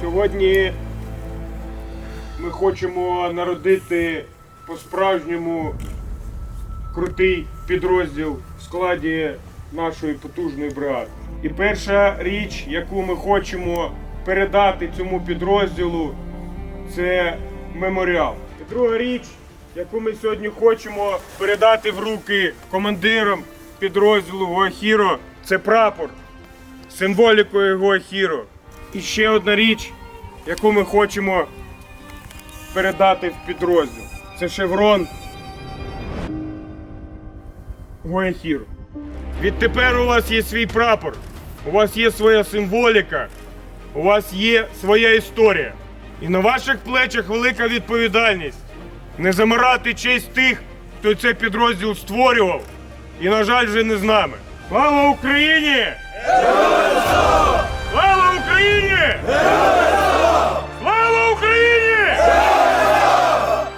Сьогодні ми хочемо народити по-справжньому крутий підрозділ в складі нашої потужної бригади. І перша річ, яку ми хочемо передати цьому підрозділу, це меморіал. І друга річ, яку ми сьогодні хочемо передати в руки командирам підрозділу Гоахіро, це прапор символікою Гоахіро. І ще одна річ, яку ми хочемо передати в підрозділ. Це шеврон Гоахіро. Відтепер у вас є свій прапор, у вас є своя символіка, у вас є своя історія. І на ваших плечах велика відповідальність не замирати честь тих, хто цей підрозділ створював і, на жаль, вже не з нами. Слава Україні!